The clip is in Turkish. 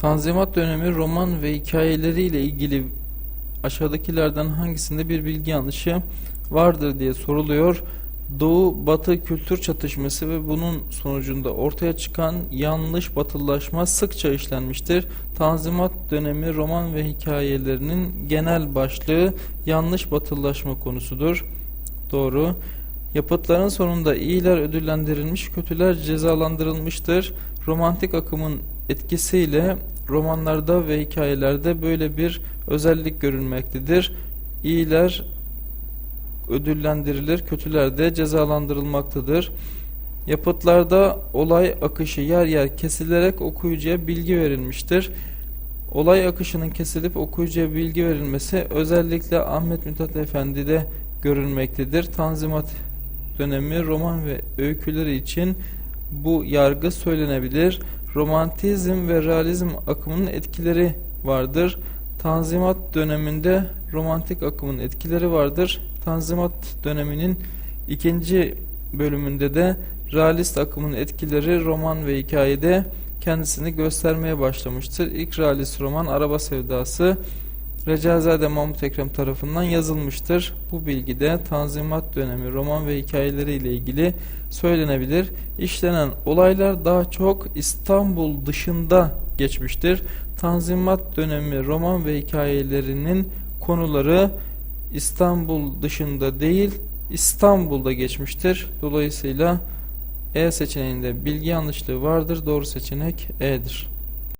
Tanzimat dönemi roman ve hikayeleriyle ilgili aşağıdakilerden hangisinde bir bilgi yanlışı vardır diye soruluyor. Doğu Batı kültür çatışması ve bunun sonucunda ortaya çıkan yanlış batılılaşma sıkça işlenmiştir. Tanzimat dönemi roman ve hikayelerinin genel başlığı yanlış batılılaşma konusudur. Doğru. Yapıtların sonunda iyiler ödüllendirilmiş, kötüler cezalandırılmıştır. Romantik akımın etkisiyle romanlarda ve hikayelerde böyle bir özellik görülmektedir. İyiler ödüllendirilir, kötüler de cezalandırılmaktadır. Yapıtlarda olay akışı yer yer kesilerek okuyucuya bilgi verilmiştir. Olay akışının kesilip okuyucuya bilgi verilmesi özellikle Ahmet Mithat Efendi'de görülmektedir. Tanzimat dönemi roman ve öyküleri için bu yargı söylenebilir. Romantizm ve realizm akımının etkileri vardır. Tanzimat döneminde romantik akımın etkileri vardır. Tanzimat döneminin ikinci bölümünde de realist akımın etkileri roman ve hikayede kendisini göstermeye başlamıştır. İlk realist roman Araba Sevdası Recazade Mahmut Ekrem tarafından yazılmıştır. Bu bilgide Tanzimat dönemi roman ve hikayeleri ile ilgili söylenebilir. İşlenen olaylar daha çok İstanbul dışında geçmiştir. Tanzimat dönemi roman ve hikayelerinin konuları İstanbul dışında değil İstanbul'da geçmiştir. Dolayısıyla E seçeneğinde bilgi yanlışlığı vardır. Doğru seçenek E'dir.